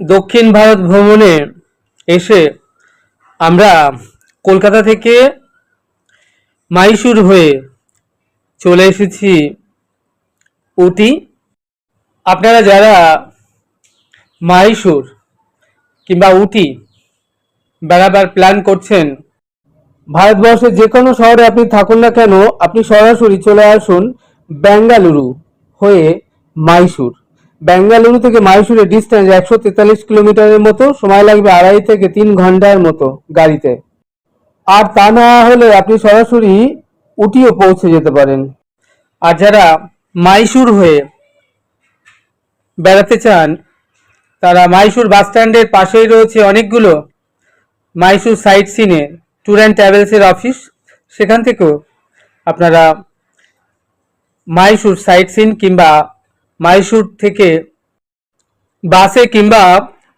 দক্ষিণ ভারত ভ্রমণে এসে আমরা কলকাতা থেকে মাইসুর হয়ে চলে এসেছি উটি। আপনারা যারা মাইসুর কিংবা উটি বেড়াবার প্ল্যান করছেন, ভারতবর্ষের যে কোনো শহরে আপনি থাকুন না কেন, আপনি সরাসরি চলে আসুন বেঙ্গালুরু হয়ে মাইসুর। বেঙ্গালুরু থেকে মাইসুরের ডিস্টেন্স একশো তেতাল্লিশ কিলোমিটারের মতো। সময় লাগবে আড়াই থেকে তিন ঘণ্টার মতো গাড়িতে। আর তা না হলে আপনি সরাসরি উটিও পৌঁছে যেতে পারেন। আর যারা মাইসুর হয়ে বেড়াতে চান, তারা মাইসুর বাস স্ট্যান্ডের পাশেই রয়েছে অনেকগুলো মাইসুর সাইট সিনে ট্যুর অ্যান্ড ট্রাভেলসের অফিস সেখান থেকেও আপনারা মাইসুর সাইট সিন কিংবা মাইসুর থেকে বাসে কিংবা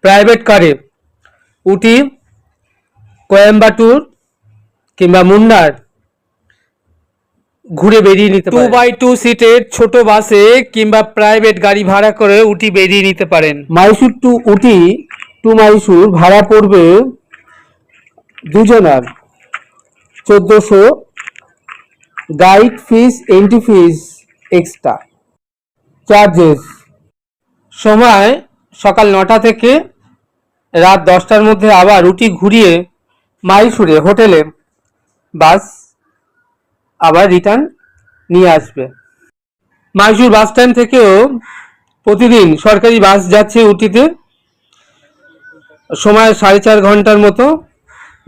প্রাইভেট কারে উটি কোয়েম্বাটুর কিংবা মুন্নার। ঘুরে বেরিয়ে নিতে টু বাই টু সিটের ছোট বাসে কিংবা প্রাইভেট গাড়ি ভাড়া করে উটি বেরিয়ে নিতে পারেন। মাইসুর টু উটি টু মাইসুর ভাড়া পড়বে দুজনার। চোদ্দোশো guide fees entry fees extra charges সময় সকাল নটা থেকে রাত দশটার মধ্যে আবার রুটি ঘুরিয়ে মাইসুরে হোটেলে বাস আবার রিটার্ন নিয়ে আসবে। মাইসুর বাস স্ট্যান্ড থেকেও প্রতিদিন সরকারি বাস যাচ্ছে উটিতে। সময় সাড়ে চার ঘণ্টার মতো।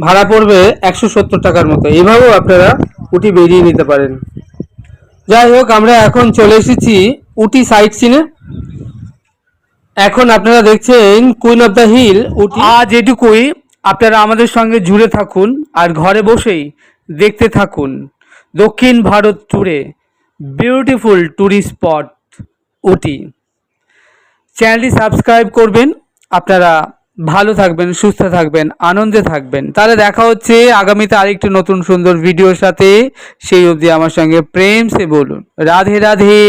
ভাড়া পড়বে একশো সত্তর টাকার মতো। এভাবেও আপনারা উটি বেরিয়ে নিতে পারেন। যাই হোক, আমরা এখন চলে এসেছি উটি সাইট সিনে এখন আপনারা দেখছেন queen of the hill Ooty. আজ এটুকুই। আপনারা আমাদের সঙ্গে জুড়ে থাকুন আর ঘরে বসেই দেখতে থাকুন। দক্ষিণ ভারত ট্যুরে বিউটিফুল ট্যুরিস্ট স্পট উটি। চ্যানেলটি সাবস্ক্রাইব করবেন। আপনারা ভালো থাকবেন, সুস্থ থাকবেন, আনন্দে থাকবেন। তাহলে দেখা হচ্ছে আগামীতে আরেকটি নতুন সুন্দর ভিডিওর সাথে। সেই অবধি আমার সঙ্গে প্রেম সে বলুন। রাধে রাধে।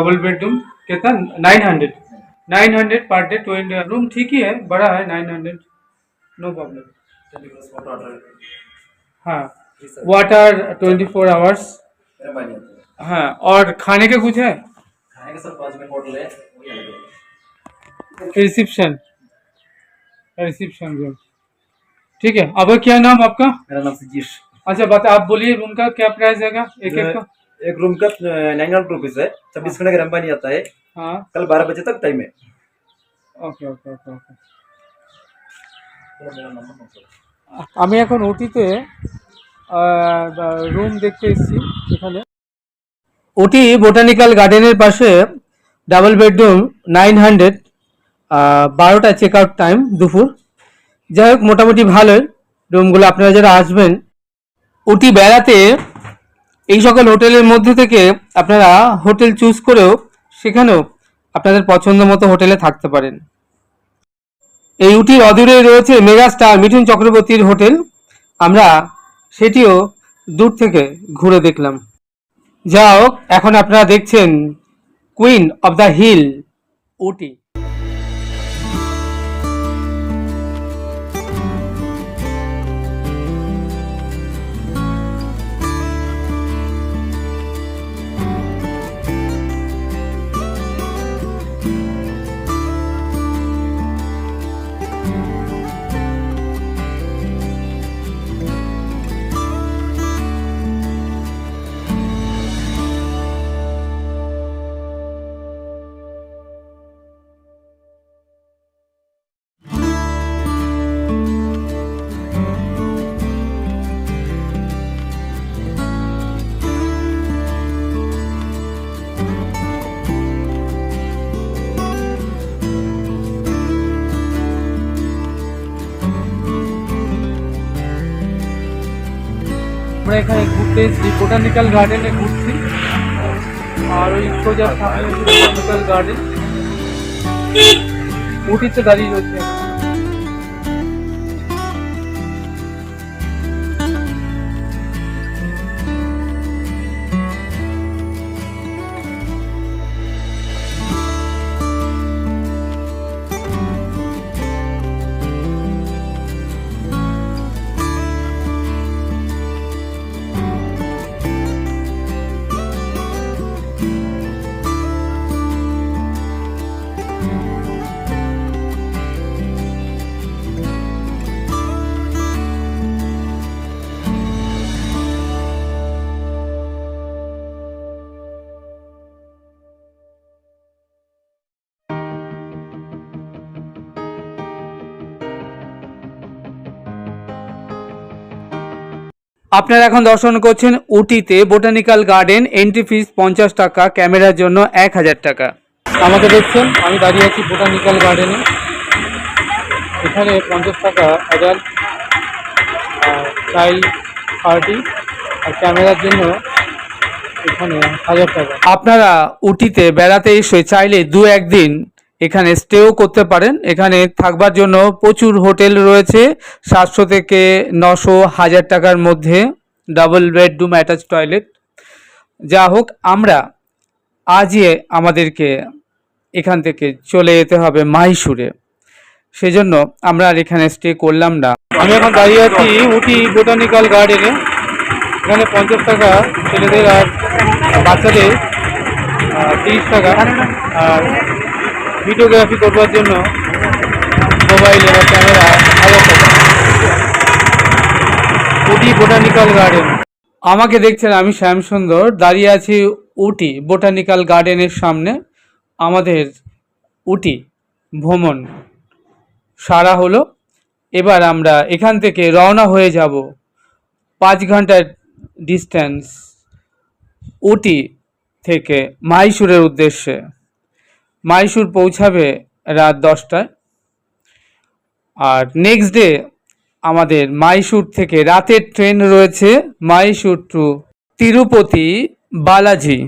डबल बेडरूम कितना? Nine hundred nine hundred per day twenty room ठीक ही है बड़ा है नाइन हंड्रेड नो प्रॉब्लम हाँ. वाटर ट्वेंटी फोर आवर्स है और खाने का कुछ है? रिसेप्शन रिसेप्शन रूम ठीक है अब क्या नाम आपका? मेरा नाम सजीश अच्छा बता आप बोलिए रूम का क्या प्राइस है एक एक का? एक रूम का नाइन हंड्रेड रुपीज है छब्बीस घंटे गर्म पानी आता है हाँ कल बारह बजे तक टाइम है ওকে ওকে ওকে ওকে আমি এখন ওটিতে রুম দেখতে এসেছি এখানে ওটি বোটানিক্যাল গার্ডেনের পাশে ডাবল বেডরুম নাইন হান্ড্রেড বারোটা চেক আউট টাইম দুপুর যাই হোক মোটামুটি ভালোই রুমগুলো আপনারা যারা আসবেন ওটি বেড়াতে এই সকল হোটেলের মধ্যে থেকে আপনারা হোটেল চুজ করেও সেখানেও আপনাদের পছন্দ মতো হোটেলে থাকতে পারেন। এই উটির অদূরে রয়েছে মেগাস্টার মিঠুন চক্রবর্তীর হোটেল। আমরা সেটিও দূর থেকে ঘুরে দেখলাম। যা হোক, এখন আপনারা দেখছেন queen of the hill Ooty. এখানে ঘুরতে এসেছি। বোটানিক্যাল গার্ডেনে ঘুরছি। আর ওই সোজা সামনে বোটানিক্যাল গার্ডেন উটিতে দাঁড়িয়ে রয়েছে। আপনারা এখন দর্শন করছেন উটিতে বোটানিক্যাল গার্ডেন এন্ট্রি ফিস পঞ্চাশ টাকা, ক্যামেরার জন্য এক হাজার টাকা। আমাকে দেখছেন, আমি দাঁড়িয়ে আছি বোটানিক্যাল গার্ডেনে। এখানে পঞ্চাশ টাকা অ্যাডাল্ট চাইল্ড পার্টি আর ক্যামেরার জন্য এখানে হাজার টাকা। আপনারা উটিতে বেড়াতে এসে চাইলে দু একদিন এখানে স্টেও করতে পারেন। এখানে থাকবার জন্য প্রচুর হোটেল রয়েছে। সাতশো থেকে নশো হাজার টাকার মধ্যে ডাবল বেডরুম অ্যাটাচ টয়লেট যা হোক, আমরা আজই আমাদেরকে এখান থেকে চলে যেতে হবে মাইসুরে। সেজন্য আমরা আর এখানে স্টে করলাম না। আমি এখন দাঁড়িয়ে আছি উটি বোটানিক্যাল গার্ডেনে এখানে পঞ্চাশ টাকা ছেলেদের আর বাচ্চাদের তিরিশ টাকা। আর ভিডিওগ্রাফি করবার জন্য মোবাইল বা ক্যামেরা উটি বোটানিক্যাল গার্ডেন। আমাকে দেখছেন আমি শ্যামসুন্দর, দাঁড়িয়ে আছি উটি বোটানিক্যাল গার্ডেনের সামনে। আমাদের উটি ভ্রমণ সারা হলো। এবার আমরা এখান থেকে রওনা হয়ে যাব পাঁচ ঘণ্টার ডিস্টেন্স উটি থেকে মাইসুরের উদ্দেশ্যে। মাইসুর পৌঁছাবে রাত দশটায়। আর নেক্সট ডে আমাদের মাইশুর থেকে রাতের ট্রেন রয়েছে মাইশুর টু তিরুপতি বালাজি